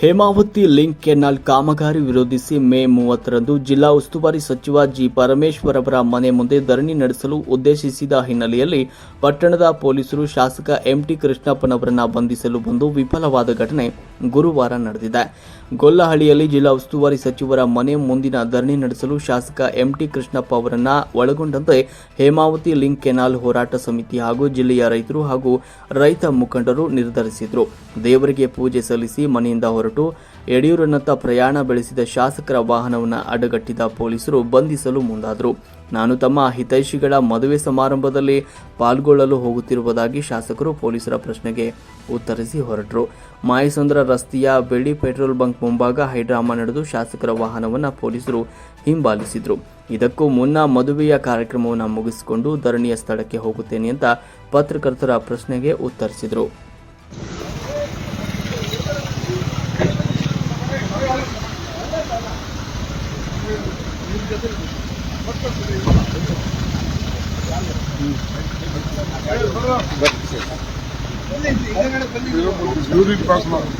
Hemavathi link canal ಕಾಮಗಾರಿ ವಿರೋಧಿಸಿ ಮೇ ಮೂವತ್ತರಂದು ಜಿಲ್ಲಾ ಉಸ್ತುವಾರಿ ಸಚಿವ ಜಿ ಪರಮೇಶ್ವರ್ ಅವರ ಮನೆ ಮುಂದೆ ಧರಣಿ ನಡೆಸಲು ಉದ್ದೇಶಿಸಿದ ಹಿನ್ನೆಲೆಯಲ್ಲಿ ಪಟ್ಟಣದ ಪೊಲೀಸರು ಶಾಸಕ ಎಂಟಿ ಕೃಷ್ಣಪ್ಪನವರನ್ನು ಬಂಧಿಸಲು ಬಂದು ವಿಫಲವಾದ ಘಟನೆ. ಗುರುವಾರ ನಡೆದಿದೆ. ಗೊಲ್ಲಹಳ್ಳಿಯಲ್ಲಿ ಜಿಲ್ಲಾ ಉಸ್ತುವಾರಿ ಸಚಿವರ ಮನೆ ಮುಂದಿನ ಧರಣಿ ನಡೆಸಲು ಶಾಸಕ ಎಂಟಿ ಕೃಷ್ಣಪ್ಪ ಅವರನ್ನ ಒಳಗೊಂಡಂತೆ ಹೇಮಾವತಿ ಲಿಂಕ್ ಕೆನಾಲ್ ಹೋರಾಟ ಸಮಿತಿ ಹಾಗೂ ಜಿಲ್ಲೆಯ ರೈತರು ಹಾಗೂ ರೈತ ಮುಖಂಡರು ನಿರ್ಧರಿಸಿದರು. ದೇವರಿಗೆ ಪೂಜೆ ಸಲ್ಲಿಸಿ ಮನೆಯಿಂದ ಹೊರಟು ಯಡಿಯೂರನ್ನತ್ತ ಪ್ರಯಾಣ ಬೆಳೆಸಿದ ಶಾಸಕರ ವಾಹನವನ್ನು ಅಡಗಟ್ಟಿದ ಪೊಲೀಸರು ಬಂಧಿಸಲು ಮುಂದಾದರು. ನಾನು ತಮ್ಮ ಹಿತೈಷಿಗಳ ಮದುವೆ ಸಮಾರಂಭದಲ್ಲಿ ಪಾಲ್ಗೊಳ್ಳಲು ಹೋಗುತ್ತಿರುವುದಾಗಿ ಶಾಸಕರು ಪೊಲೀಸರ ಪ್ರಶ್ನೆಗೆ ಉತ್ತರಿಸಿ ಹೊರಟರು. ಮಾಯಸಂದ್ರ ರಸ್ತೆಯ ಬೆಳ್ಳಿ ಪೆಟ್ರೋಲ್ ಬಂಕ್ ಮುಂಭಾಗ ಹೈಡ್ರಾಮಾ ನಡೆದು ಶಾಸಕರ ವಾಹನವನ್ನು ಪೊಲೀಸರು ಹಿಂಬಾಲಿಸಿದರು. ಇದಕ್ಕೂ ಮುನ್ನ ಮದುವೆಯ ಕಾರ್ಯಕ್ರಮವನ್ನು ಮುಗಿಸಿಕೊಂಡು ಧರಣಿಯ ಸ್ಥಳಕ್ಕೆ ಹೋಗುತ್ತೇನೆ ಅಂತ ಪತ್ರಕರ್ತರ ಪ್ರಶ್ನೆಗೆ ಉತ್ತರಿಸಿದರು. ಯೂರಿನ್ ಪಾಸ್ ಮಾಡಿ